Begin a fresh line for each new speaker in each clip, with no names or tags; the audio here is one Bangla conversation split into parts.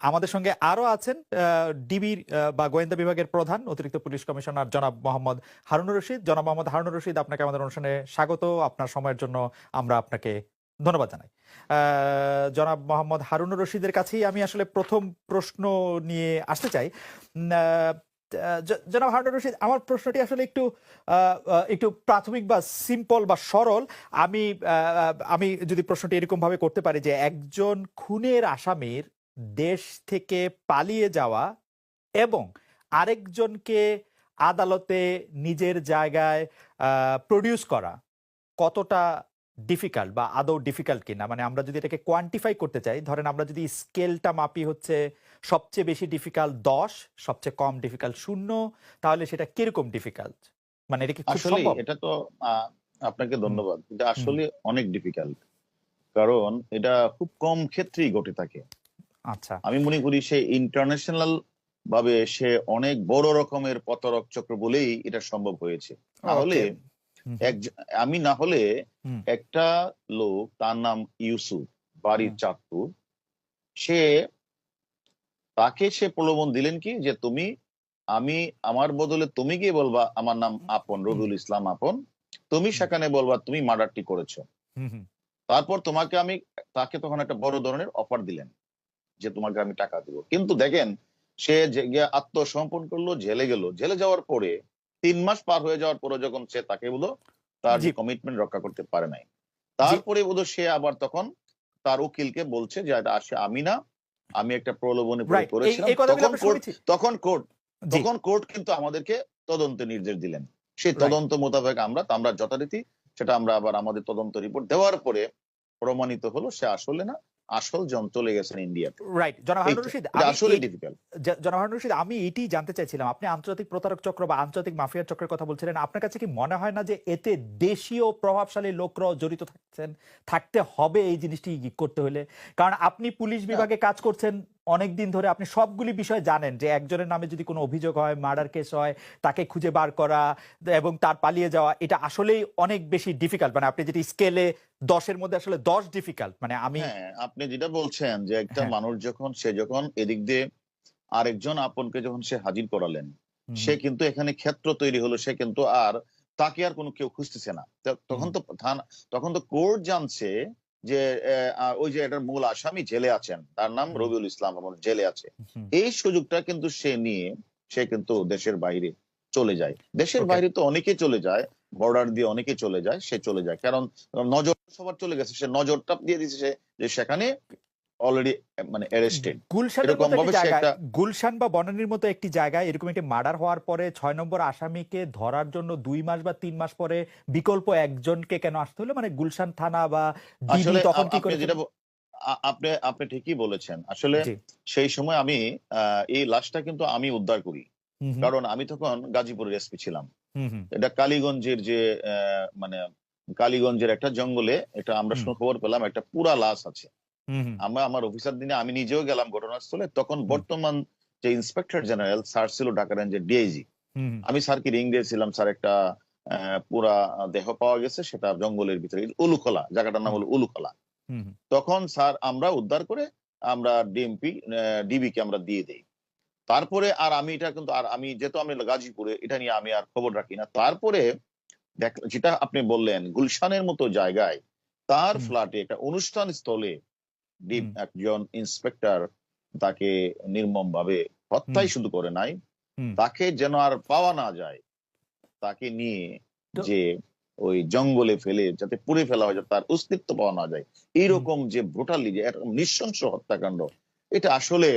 আমাদের সঙ্গে আরও আছেন ডিবির বা গোয়েন্দা বিভাগের প্রধান অতিরিক্ত পুলিশ কমিশনার জনাব মোহাম্মদ হারুনুর রশিদ। জনাব মোহাম্মদ হারুন রশিদ, আপনাকে আমাদের অনুষ্ঠানে স্বাগত। আপনার সময়ের জন্য আমরা আপনাকে ধন্যবাদ জানাই। জনাব মোহাম্মদ হারুনুর রশিদের কাছেই আমি আসলে প্রথম প্রশ্ন নিয়ে আসতে চাই। জনাব হারুনুর রশিদ, আমার প্রশ্নটি আসলে একটু একটু প্রাথমিক বা সিম্পল বা সরল। আমি আমি যদি প্রশ্নটি এরকম ভাবে করতে পারি যে একজন খুনের আসামির দেশ থেকে পালিয়ে যাওয়া এবং আরেকজনকে আদালতে নিজের জায়গায় প্রডিউস করা কতটা ডিফিকাল্ট বা আদৌ ডিফিকাল্ট কিনা মানে আমরা যদি এটাকে কোয়ান্টিফাই করতে চাই ধরেন আমরা যদি স্কেলটা মাপি হচ্ছে সবচেয়ে বেশি ডিফিকাল্ট দশ সবচেয়ে কম ডিফিকাল্ট শূন্য তাহলে সেটা কীরকম ডিফিকাল্ট মানে এটা কি
আসলে এটা তো আপনাকে ধন্যবাদ। এটা আসলে অনেক ডিফিকাল্ট কারণ এটা খুব কম ক্ষেত্রেই ঘটে থাকে।
আচ্ছা।
আমি মনে করি সে ইন্টারন্যাশনাল ভাবে সে অনেক বড় রকমের পতরক চক্র বলেই এটা সম্ভব হয়েছে। তাহলে আমি না হলে একটা লোক তার নাম ইউসুফ বাড়ির চাঁদপুর। সে তাকে সে প্রলোভন দিলেন কি? যে তুমি আমি আমার বদলে তুমি গিয়ে বলবা আমার নাম আপন রবিউল ইসলাম আপন। তুমি সেখানে বলবা তুমি মার্ডারটি করেছ। তারপর তোমাকে আমি তাকে তখন একটা বড় ধরনের অফার দিলেন যে তোমাকে আমি টাকা দিব। কিন্তু দেখেন সে আত্মসমর্পণ করল জেলে গেল। জেলে যাওয়ার পরে তিন মাস পার হয়ে যাওয়ার পরে যখন সে তাকে বোধ তার। কমিটমেন্ট রক্ষা করতে পারে নাই। তারপরে বোধ সে আবার তখন তার উকিলকে বলছে যে আসে আমি না আমি একটা প্রলোভনে করেছিলাম তখন কোর্ট তখন কোর্ট তখন কোর্ট কিন্তু আমাদেরকে তদন্ত নির্দেশ দিলেন। সেই তদন্ত মোতাবেক আমরা আমরা যথারীতি সেটা আমরা আবার আমাদের তদন্ত রিপোর্ট দেওয়ার পরে প্রমাণিত হলো সে আসলে না আসল যন্ত্র চলে গেছেন ইন্ডিয়াতে।
রাইট জনাব রশিদ আমি
আসলে ডিফিকাল্ট
জ- রশিদ আমি এটি জানতে চাইছিলাম। আপনি আন্তর্জাতিক প্রতারক চক্র বা আন্তর্জাতিক মাফিয়ার চক্রের কথা বলছিলেন। আপনার কাছে কি মনে হয় না যে এতে দেশীয় প্রভাবশালী লোকরাও জড়িত থাকছেন? থাকতে হবে এই জিনিসটি করতে হলে। কারণ আপনি পুলিশ বিভাগে কাজ করছেন অনেক দিন ধরে আপনি সবগুলি বিষয় জানেন যে একজনের নামে যদি কোনো অভিযোগ হয় মার্ডার কেস হয় তাকে খুঁজে বার করা এবং তার পালিয়ে যাওয়া এটা আসলেই অনেক বেশি ডিফিকাল্ট মানে আপনি যেটি স্কেলে দশের মধ্যে আসলে দশ ডিফিকাল্ট মানে আমি
হ্যাঁ আপনি যেটা বলছেন যে একটা
হ্যাঁ।
মানুষ যখন সে যখন এদিক দিয়ে আরেকজন আপনকে যখন সে হাজির করালেন সে কিন্তু এখানে ক্ষেত্র তৈরি হলো সে কিন্তু আর তাকে আর কোনো কেউ খুঁজতেছে না। তখন তো তখন তো কোর্ট জানছে যে ওই যে এটার মূল আসামি জেলে আছেন। তার নাম রবিউল ইসলাম আমার জেলে আছে। এই সুযোগটা কিন্তু সে নিয়ে সে কিন্তু দেশের বাইরে চলে যায়। দেশের বাইরে তো অনেকে চলে যায় বর্ডার দিয়ে অনেকে চলে যায় সে চলে যায়। কারণ নজর সবার চলে গেছে সে নজরটা দিয়ে দিচ্ছে সে যে সেখানে অলরেডি মানে অ্যারেস্টেড
গুলশানের মতো গুলশান বা বনানীর মতো একটি জায়গায় এরকম একটি মার্ডার হওয়ার পরে ছয় নম্বর আসামিকে ধরার জন্য দুই মাস বা তিন মাস পরে বিকল্প একজনকে কেন আসতে হলো? মানে গুলশান থানা বা ডিবি
আসলে
তখন কি
আপনি
করে
যেটা আপনি আপনি ঠিকই বলেছেন। আসলে সেই সময় আমি এই লাশটা কিন্তু আমি উদ্ধার করি। কারণ আমি তখন গাজীপুরের এসপি ছিলাম। এটা কালীগঞ্জের যে মানে কালীগঞ্জের একটা জঙ্গলে এটা আমরা খবর পেলাম একটা পুরা লাশ আছে। আমরা আমার অফিসার দিনে আমি নিজেও গেলাম ঘটনাস্থলে তখন বর্তমান যে ইন্সপেক্টর জেনারেল স্যার ছিল ঢাকা রেঞ্জের ডিআইজি আমি স্যারকে রিং দিয়েছিলাম স্যার একটা পুরা দেহ পাওয়া গেছে সেটা জঙ্গলের ভিতরে উলুখলা জায়গাটার নাম হলো উলুখলা। তখন স্যার আমরা উদ্ধার করে আমরা ডিএমপি ডিবি কে আমরা দিয়ে দেই। তারপরে আর আমি এটা কিন্তু আর আমি যেহেতু আমি গাজীপুরে এটা নিয়ে আমি আর খবর রাখি না। তারপরে দেখ যেটা আপনি বললেন গুলশানের মতো জায়গায় তার ফ্ল্যাটে একটা অনুষ্ঠান স্থলে ডিপ একজন ইন্সপেক্টর তাকে নির্মম ভাবে হত্যাই শুধু করে নাই তাকে যেন আর পাওয়া না যায় তাকে নিয়ে যে ওই জঙ্গলে ফেলে যাতে পুড়ে ফেলা হয় যাতে তার অস্তিত্ব পাওয়া না যায় এইরকম যে ব্রুটালি যে নৃশংস হত্যাকাণ্ড এটা আসলে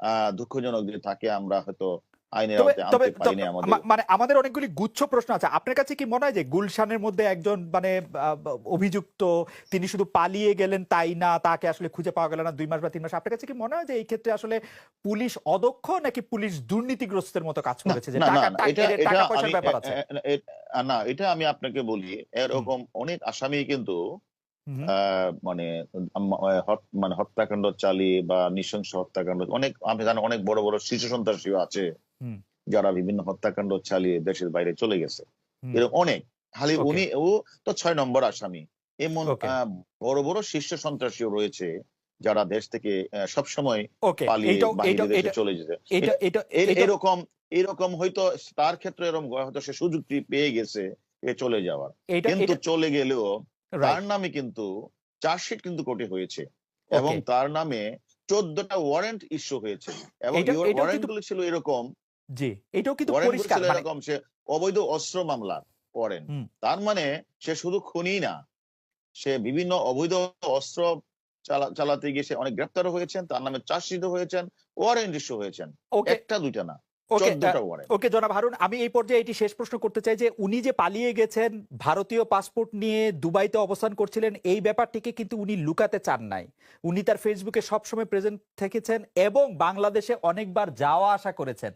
আহ দুঃখজনক যে তাকে আমরা হয়তো
তবে মানে আমাদের অনেকগুলি গুচ্ছ প্রশ্ন আছে। আপনার কাছে কি মনে হয় যে গুলশানের মধ্যে একজন মানে অভিযুক্ত তিনি শুধু পালিয়ে গেলেন তাই না তাকে আসলে খুঁজে পাওয়া গেল না দুই মাস বা তিন মাস? আপনার কাছে কি মনে হয় যে এই ক্ষেত্রে আসলে পুলিশ অদক্ষ নাকি পুলিশ দুর্নীতিগ্রস্তের মতো কাজ করেছে? যে টাকা পয়সার ব্যাপার আছে।
না এটা আমি আপনাকে বলি এরকম অনেক আসামি কিন্তু মানে মানে হত্যাকাণ্ড চালিয়ে বা নৃশংস হত্যাকাণ্ড অনেক আমি জানি অনেক বড় বড় শিশু সন্ত্রাসীও আছে যারা বিভিন্ন হত্যাকাণ্ড চালিয়ে দেশের বাইরে চলে গেছে। এরকম অনেক। খালি উনি ও তো ছয় নম্বর আসামি। এমন বড় বড় শীর্ষ সন্ত্রাসীও রয়েছে যারা দেশ থেকে সবসময় পালিয়ে
এইটাও
দেশে চলে যেতে।
এটা এটা
এরকম এরকম হয়তো তার ক্ষেত্রে এরকম হয়তো সে সুযোগটি পেয়ে গেছে এ চলে যাওয়ার। কিন্তু চলে গেলেও তার নামে কিন্তু চার্জশিট কিন্তু কোর্টে হয়েছে এবং তার নামে চোদ্দটা ওয়ারেন্ট ইস্যু হয়েছে এবং ওয়ারেন্টগুলো ছিল এরকম।
জি এটাও কিন্তু পরিষ্কার মানে
এরকম সে অবৈধ অস্ত্র মামলার ওয়ারেন্ট তার মানে সে শুধু খুনি না সে বিভিন্ন অবৈধ অস্ত্র চালাতে গিয়ে সে অনেক গ্রেপ্তার হয়েছেন তার নামে চার্জশিট হয়েছেন ওয়ারেন্ট ইস্যু হয়েছেন। একটা দুইটা না।
ওকে জনাব হারুন আমি এই পর্যায়ে এটি শেষ প্রশ্ন করতে চাই যে উনি যে পালিয়ে গেছেন ভারতীয় পাসপোর্ট নিয়ে দুবাইতে অবস্থান করছিলেন এই ব্যাপারটিকে কিন্তু উনি লুকাতে চান নাই। উনি তার ফেসবুকে সবসময় প্রেজেন্ট থেকেছেন এবং বাংলাদেশে অনেকবার যাওয়া আসা করেছেন।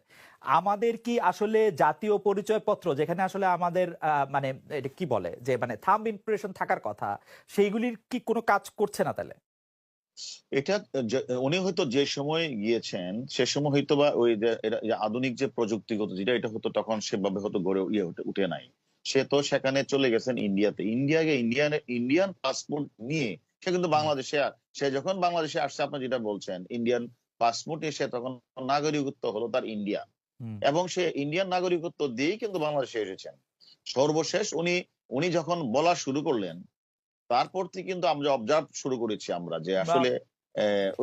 আমাদের কি আসলে জাতীয় পরিচয়পত্র যেখানে আসলে আমাদের আহ, মানে এটা কি বলে? যে মানে থাম ইমপ্রেশন থাকার কথা সেইগুলির কি কোনো কাজ করছে না তাহলে?
এটা উনি হয়তো যে সময় গিয়েছেন সে সময় হয়তো বা ওই যে আধুনিক যে প্রযুক্তিগত যেটা এটা হতো তখন সেভাবে হয়তো গড়ে ইয়ে উঠে- উঠে নাই। সে তো সেখানে চলে গেছেন ইন্ডিয়াতে। ইন্ডিয়াকে ইন্ডিয়ান ইন্ডিয়ান পাসপোর্ট নিয়ে সে কিন্তু বাংলাদেশে সে যখন বাংলাদেশে আসছে আপনি যেটা বলছেন ইন্ডিয়ান পাসপোর্ট এসে তখন নাগরিকত্ব হলো তার ইন্ডিয়া। এবং সে ইন্ডিয়ান নাগরিকত্ব দিয়েই কিন্তু বাংলাদেশে এসেছেন। সর্বশেষ উনি উনি যখন বলা শুরু করলেন তারপর থেকে কিন্তু আমরা অবজার্ভ শুরু করেছি আমরা যে আসলে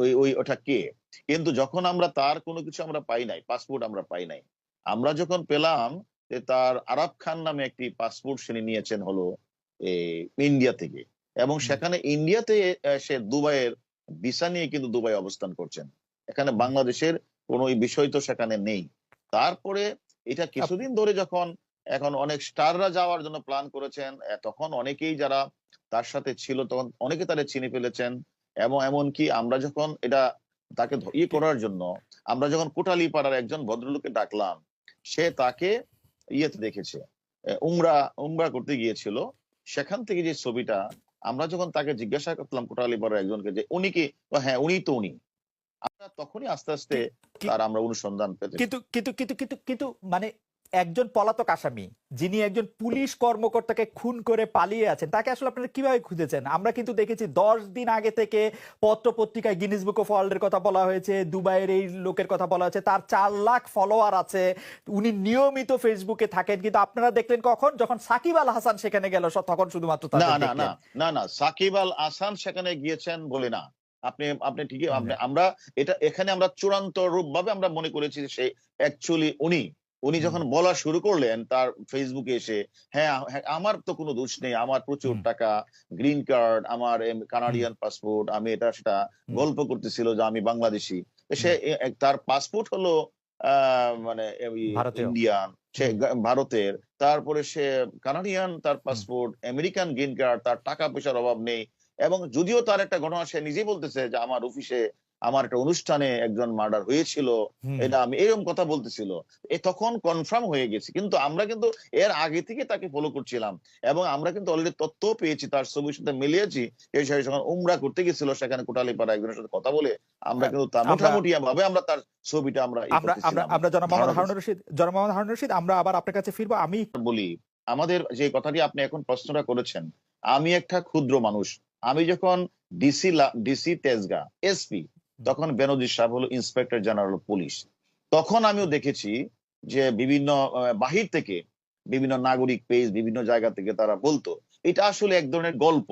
ওই ওই ওটা কে? কিন্তু যখন আমরা তার কোনো কিছু আমরা পাই নাই পাসপোর্ট আমরা পাই নাই আমরা যখন পেলাম যে তার আরব খান নামে একটি পাসপোর্ট সে নিয়েছেন হলো ইন্ডিয়া থেকে। এবং সেখানে ইন্ডিয়াতে সে দুবাইয়ের ভিসা নিয়ে কিন্তু দুবাই অবস্থান করছেন। এখানে বাংলাদেশের কোনো বিষয় তো সেখানে নেই। তারপরে এটা কিছুদিন ধরে যখন এখন অনেক স্টাররা যাওয়ার জন্য প্ল্যান করেছেন তখন অনেকেই যারা তার সাথে ছিল তখন অনেকে তারা চিনে ফেলেছেন এবং এমনকি আমরা যখন এটা তাকে ধ- ই করার জন্য আমরা যখন কোটালি পাড়ার একজন ভদ্রলোককে ডাকলাম সে তাকে ইয়েতে দেখেছে উমরা উমরা করতে গিয়েছিল। সেখান থেকে যে ছবিটা আমরা যখন তাকে জিজ্ঞাসা করলাম কোটালি পাড়ার একজনকে যে উনি কি? হ্যাঁ উনি তো উনি। আমরা তখনই আস্তে আস্তে তার আমরা অনুসন্ধান পেতে
কিন্তু কিন্তু কিন্তু কিন্তু মানে একজন পলাতক আসামি যিনি একজন পুলিশ কর্মকর্তাকে খুন করে পালিয়ে আছেন তাকে আসলে আপনারা কীভাবে খুঁজেছেন? আমরা কিন্তু দেখেছি দশ দিন আগে থেকে পত্র পত্রিকায় গিনিস বুক অফ ওয়ার্ল্ডের কথা বলা হয়েছে দুবাইয়ের এই লোকের কথা বলা হয়েছে তার চার লাখ ফলোয়ার আছে উনি নিয়মিত ফেসবুকে থাকেন কিন্তু আপনারা দেখলেন কখন? যখন সাকিব আল হাসান সেখানে গেল তখন শুধুমাত্র
না না না না না সাকিব আল হাসান সেখানে গিয়েছেন বলে না। আপনি আপনি ঠিকই
হুম।
আমরা এটা এখানে আমরা চূড়ান্ত রূপ ভাবে আমরা মনে করেছি যে সে অ্যাকচুয়ালি উনি। উনি যখন বলা শুরু করলেন তার ফেসবুকে এসে হ্যাঁ হ্যাঁ, আমার তো কোনো দোষ নেই আমার প্রচুর টাকা গ্রিন কার্ড আমার কানাডিয়ান পাসপোর্ট আমি এটা সেটা গল্প করতেছিল যে আমি বাংলাদেশি। সে তার পাসপোর্ট হলো আহ, মানে ইন্ডিয়ান সে ভারতের। তারপরে সে কানাডিয়ান তার পাসপোর্ট আমেরিকান গ্রিন কার্ড তার টাকা পয়সার অভাব নেই এবং যদিও তার একটা ঘটনা সে নিজেই বলতেছে যে আমার অফিসে আমার একটা অনুষ্ঠানে একজন মার্ডার হয়েছিল এটা আমি এরকম কথা বলতেছিল। এ তখন কনফার্ম হয়ে গেছে কিন্তু আমরা কিন্তু এর আগে থেকে তাকে ফলো করছিলাম এবং আমরা কিন্তু অলরেডি তথ্য পেয়েছি তার ছবির সাথে মিলিয়েছি এই সাথে যখন উমরা করতে গেছিল সেখানে কোটালীপাড়া একজনের সাথে কথা বলে আমরা কিন্তু মোটামুটি ভাবে আমরা তার ছবিটা আমরা
আমরা আমরা
করতেছিলাম।
জনাব মোহাম্মদ হারুন রশিদ জনাব মোহাম্মদ হারুন রশিদ আমরা আবার আপনার কাছে ফিরবো। আমি
বলি আমাদের যে কথাটি আপনি এখন প্রশ্নটা করেছেন আমি একটা ক্ষুদ্র মানুষ। আমি যখন ডিসি ডিসি তেজগা এসপি তখন বেনজির সাহেব হলো ইন্সপেক্টর জেনারেল পুলিশ। তখন আমিও দেখেছি যে বিভিন্ন বাহির থেকে বিভিন্ন নাগরিক পেজ, বিভিন্ন জায়গা থেকে তারা বলতো, এটা আসলে এক ধরনের গল্প।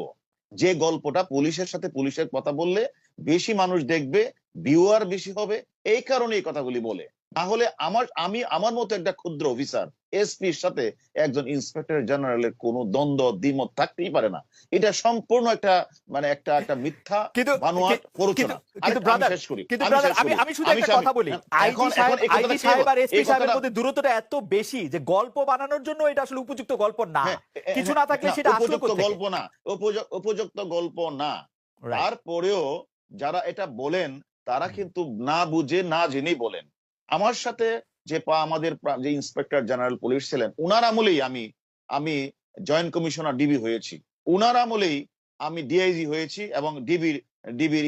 যে গল্পটা পুলিশের সাথে পুলিশের কথা বললে বেশি মানুষ দেখবে ভিউয়ার বেশি হবে এই কারণে এই কথাগুলি বলে। তাহলে আমার আমি আমার মতো একটা ক্ষুদ্র অফিসার এসপির সাথে একজন ইন্সপেক্টর জেনারেলের কোনো দ্বন্দ্ব দ্বিমত থাকতেই পারে না। এটা সম্পূর্ণ একটা মানে একটা একটা মিথ্যা
কিন্তু
বানোয়াট প্ররোচনা।
কিন্তু
আরেকটা আমি
brother,
শেষ করি
কিন্তু ব্রাদার আমি আমি শুধু একটা কথা বলি। আইজি সাহেব আইজি সাহেব আর এসপি সাহেবের মধ্যে দূরত্বটা এত বেশি যে গল্প বানানোর জন্য এটা আসলে উপযুক্ত গল্প না।
হ্যাঁ,
কিছু না থাকলে সেটা আসলো
উপযুক্ত গল্প না উপয- উপযুক্ত গল্প না। তারপরেও যারা এটা বলেন তারা কিন্তু না বুঝে না জেনেই বলেন। আমার সাথে যে পা আমাদের যে ইন্সপেক্টর জেনারেল পুলিশ ছিলেন উনার আমলেই আমি আমি জয়েন্ট কমিশনার ডিবি হয়েছি। উনার আমলেই আমি ডিআইজি হয়েছি এবং ডিবির ডিবির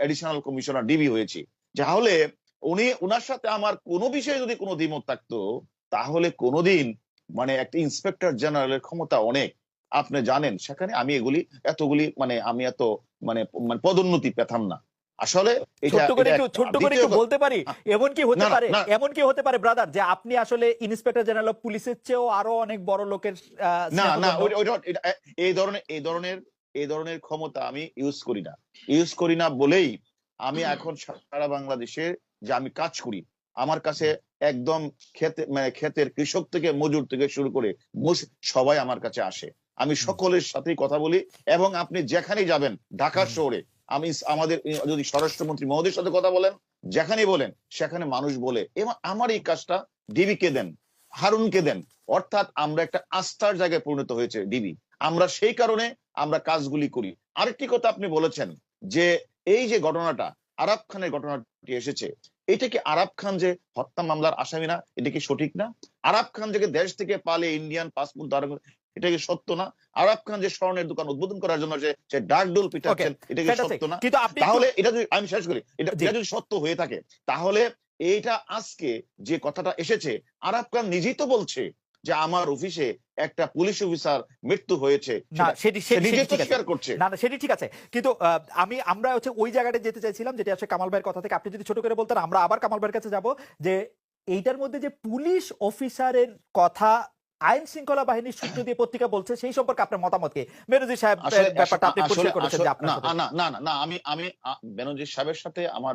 এডিশনাল কমিশনার ডিবি হয়েছি। তাহলে উনি উনার সাথে আমার কোনো বিষয়ে যদি কোনো দ্বিমত থাকতো তাহলে কোনোদিন মানে একটা ইন্সপেক্টর জেনারেলের ক্ষমতা অনেক। আপনি জানেন সেখানে আমি এগুলি এতগুলি মানে আমি এত মানে মানে পদোন্নতি পেতাম না। আসলে
ছোট্ট করে একটু ছোট্ট করে একটু বলতে পারি? এমন কি হতে পারে। এমন কি হতে পারে ব্রাদার যে আপনি আসলে ইন্সপেক্টর জেনারেল অফ পুলিশের চেয়েও আরও অনেক বড় লোকের
না না এই ধরনের এই ধরনের এই ধরনের ক্ষমতা আমি ইউজ করি না। ইউজ করি না বলেই আমি এখন সারা বাংলাদেশে যে আমি কাজ করি আমার কাছে একদম খেতে মানে ক্ষেতের কৃষক থেকে মজুর থেকে শুরু করে সবাই আমার কাছে আসে। আমি সকলের সাথেই কথা বলি এবং আপনি যেখানেই যাবেন ঢাকা শহরে আমি আমাদের যদি স্বরাষ্ট্রমন্ত্রী মহোদয়ের সাথে কথা বলেন যেখানেই বলেন সেখানে মানুষ বলে এবং আমার এই কাজটা ডিবিকে দেন? হারুনকে দেন? অর্থাৎ আমরা একটা আস্থার জায়গায় পরিণত হয়েছে ডিবি। আমরা সেই কারণে আমরা কাজগুলি করি। আরেকটি কথা আপনি বলেছেন যে এই যে ঘটনাটা আরাব খানের ঘটনাটি এসেছে এটা কি আরাব খান যে হত্যা মামলার আসামি না? এটা কি সঠিক না? আরাব খান যে দেশ থেকে পালে ইন্ডিয়ান পাসপোর্ট করে, এটা কি সত্য না? আরাব খান যে স্বর্ণের দোকান উদ্বোধন করার জন্য যে সে ডাকডোল পিটাচ্ছেন এটা কি সত্য না? তাহলে এটা যদি আমি শেষ করি। এটা যদি সত্য হয়ে থাকে তাহলে এইটা আজকে যে কথাটা এসেছে আরাব খান নিজেই তো বলছে যে আমার অফিসে একটা পুলিশ অফিসার মৃত্যু হয়েছে।
না
সেটি
ঠিক আছে।
করছে।
না না সেটি ঠিক আছে। কিন্তু আহ, আমি আমরা হচ্ছে ওই জায়গাটা যেতে চাইছিলাম যেটা আসলে কামাল ভাইয়ের কথা থেকে। আপনি যদি ছোট করে বলতেন আমরা আবার কামাল ভাইয়ের কাছে যাব যে এইটার মধ্যে যে পুলিশ অফিসারের কথা আইন শৃঙ্খলা বাহিনীর সূত্র দিয়ে পত্রিকা বলছে সেই সম্পর্কে আপনার মতামত কি? মেরুজি সাহেব ব্যাপারটা আপনি পরিষ্কার করেছেন যে আপনার
না না না আমি আমি বেনজির সাহেবের সাথে আমার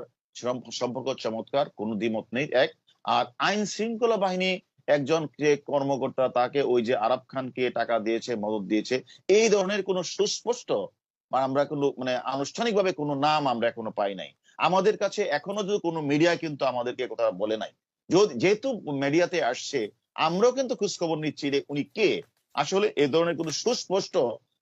সম্পর্ক চমৎকার কোনো দ্বিমত নেই এক। আর আইন শৃঙ্খলা বাহিনী একজন যে কর্মকর্তা তাকে ওই যে আরব খানকে টাকা দিয়েছে মদত দিয়েছে এই ধরনের কোনো সুস্পষ্ট বা আমরা কোনো মানে আনুষ্ঠানিকভাবে কোনো নাম আমরা এখনও পাই নাই। আমাদের কাছে এখনও যদি কোনো মিডিয়া কিন্তু আমাদেরকে কথা বলে নাই। যেহেতু মিডিয়াতে আসছে আমরাও কিন্তু খোঁজখবর নিচ্ছি যে উনি কে। আসলে এ ধরনের কোনো সুস্পষ্ট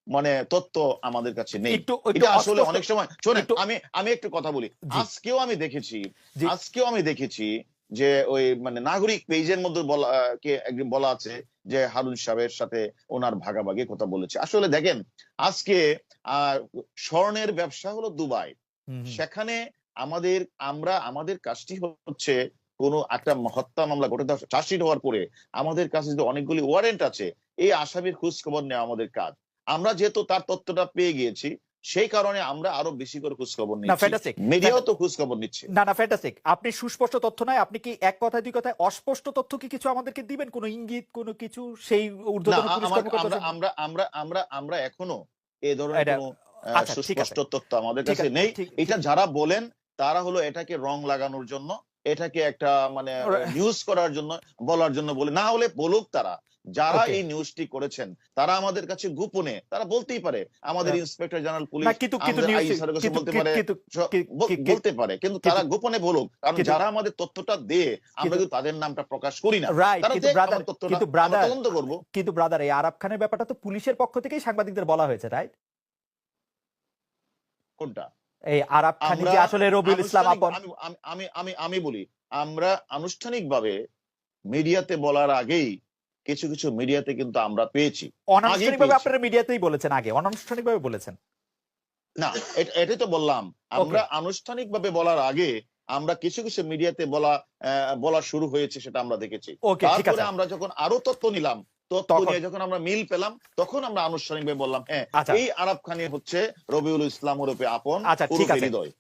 মানে তথ্য আমাদের কাছে নেই। এটা আসলে অনেক সময় শোনেন
একটু-
আমি আমি একটু কথা বলি। আজকেও আমি দেখেছি আজকেও আমি দেখেছি যে ওই মানে নাগরিক পেজের মধ্যে বলা কে একদিন বলা আছে যে হারুন সাহেবের সাথে ওনার ভাগাভাগি কথা বলেছে। আসলে দেখেন আজকে স্বর্ণের ব্যবসা হলো দুবাই। সেখানে আমাদের আমরা আমাদের কাজটি হচ্ছে কোনো একটা হত্যা মামলা ঘটে চার্জশিট হওয়ার পরে আমাদের কাছে যে অনেকগুলি ওয়ারেন্ট আছে এই আসামির খোঁজ খবর নেওয়া আমাদের কাজ। আমরা যেহেতু তার তথ্যটা পেয়ে গিয়েছি সেই কারণে আমরা আরও বেশি করে খোঁজ খবর নিচ্ছি। মিডিয়াও তো খোঁজ খবর নিচ্ছে।
না না ফ্যান্টাস্টিক আপনি সুস্পষ্ট তথ্য নয় আপনি কি এক দুই কথায় অস্পষ্ট তথ্য কি কিছু আমাদেরকে দিবেন? কোনো ইঙ্গিত কোনো কিছু? সেই ঊর্ধ্বতন
আমার আমরা আমরা আমরা এখনও এই ধরনের কোনো
আচ্ছা।
সুস্পষ্ট তথ্য আমাদের কাছে নেই। এটা যারা বলেন তারা হলো এটাকে রং লাগানোর জন্য এটাকে একটা মানে নিউজ করার জন্য বলার জন্য বলে। না হলে বলুক তারা যারা এই নিউজটি করেছেন তারা আমাদের কাছে গোপনে তারা বলতেই পারে। আমাদের ইন্সপেক্টর জেনারেল পুলিশ বলতে পারে বলতে পারে কিন্তু তারা গোপনে বলুক কারণ যারা আমাদের তথ্যটা দিয়ে আমরা
কিন্তু-
তাদের নামটা প্রকাশ করি না।
কিন্তু ব্রাদার
তদন্ত করব।
কিন্তু ব্রাদার এই আরব খানের ব্যাপারটা তো পুলিশের পক্ষ থেকেই সাংবাদিকদের বলা হয়েছে রাইট
কোনটা?
এই আরব খানি যে আসলে রবিউল ইসলাম আপন
আমি আমি- আমি বলি আমরা আনুষ্ঠানিকভাবে মিডিয়াতে বলার আগেই কিছু কিছু মিডিয়াতে কিন্তু আমরা পেয়েছি।
অনানুষ্ঠানিকভাবে। আপনারা মিডিয়াতেই বলেছেন আগে অনানুষ্ঠানিকভাবে বলেছেন।
না এটাই তো বললাম। আমরা আনুষ্ঠানিকভাবে বলার আগে আমরা কিছু কিছু মিডিয়াতে বলা আহ, বলা শুরু হয়েছে সেটা আমরা দেখেছি। তারপরে আমরা যখন আরও তথ্য নিলাম তথ্য নিয়ে যখন আমরা মিল পেলাম তখন আমরা আনুষ্ঠানিকভাবে বললাম হ্যাঁ
আচ্ছা।
এই আরব খানি হচ্ছে রবিউল ইসলাম ওরূপে আপন
আচ্ছা, ঠিক আছে।
হৃদয়।